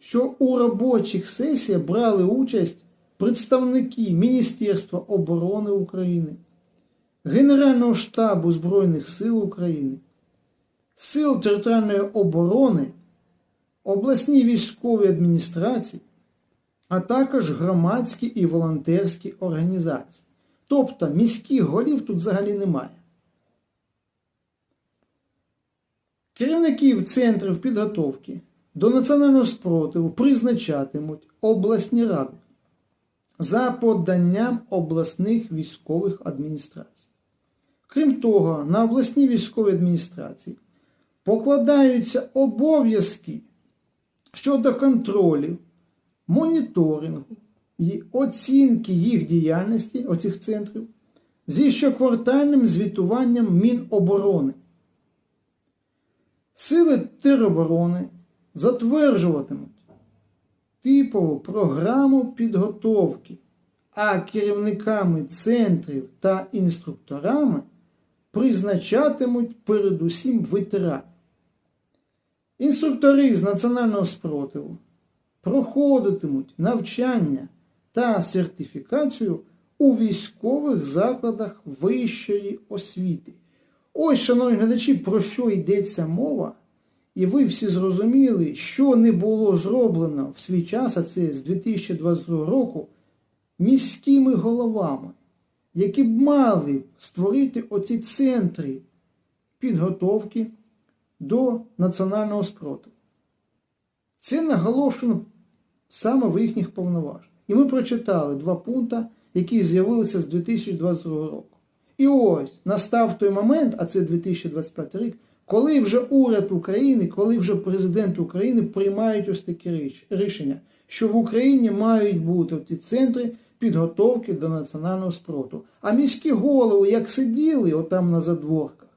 що у робочих сесіях брали участь представники Міністерства оборони України, Генерального штабу Збройних сил України, Сил територіальної оборони, обласні військові адміністрації, а також громадські і волонтерські організації. Тобто міських голів тут взагалі немає. Керівників центрів підготовки до національного спротиву призначатимуть обласні ради за поданням обласних військових адміністрацій. Крім того, на обласні військові адміністрації покладаються обов'язки щодо контролю, моніторингу і оцінки їх діяльності оцих центрів зі щоквартальним звітуванням Міноборони. Сили тероборони затверджуватимуть типову програму підготовки, а керівниками центрів та інструкторами призначатимуть передусім ветеранів. Інструктори з національного спротиву проходитимуть навчання та сертифікацію у військових закладах вищої освіти. Ось, шановні глядачі, про що йдеться мова, і ви всі зрозуміли, що не було зроблено в свій час, а це з 2022 року, міськими головами, які б мали створити оці центри підготовки до національного спротиву. Це наголошено саме в їхніх повноваженнях. І ми прочитали два пункти, які з'явилися з 2022 року. І ось настав той момент, а це 2025 рік, коли вже уряд України, коли вже президент України приймають ось такі рішення, що в Україні мають бути ті центри підготовки до національного спротиву. А міські голови, як сиділи отам на задворках,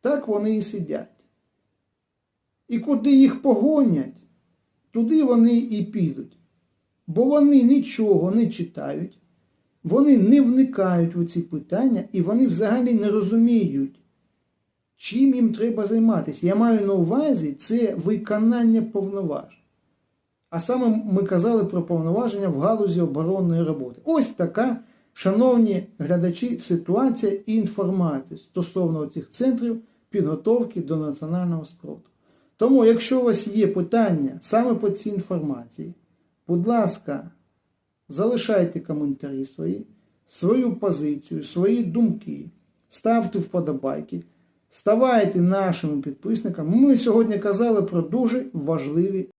так вони і сидять. І куди їх погонять, туди вони і підуть. Бо вони нічого не читають, вони не вникають у ці питання і вони взагалі не розуміють, чим їм треба займатися. Я маю на увазі це виконання повноважень. А саме ми казали про повноваження в галузі оборонної роботи. Ось така, шановні глядачі, ситуація і інформація стосовно цих центрів підготовки до національного спротиву. Тому, якщо у вас є питання саме по цій інформації, будь ласка, залишайте коментарі свої, свою позицію, свої думки, ставте вподобайки, ставайте нашими підписниками. Ми сьогодні казали про дуже важливі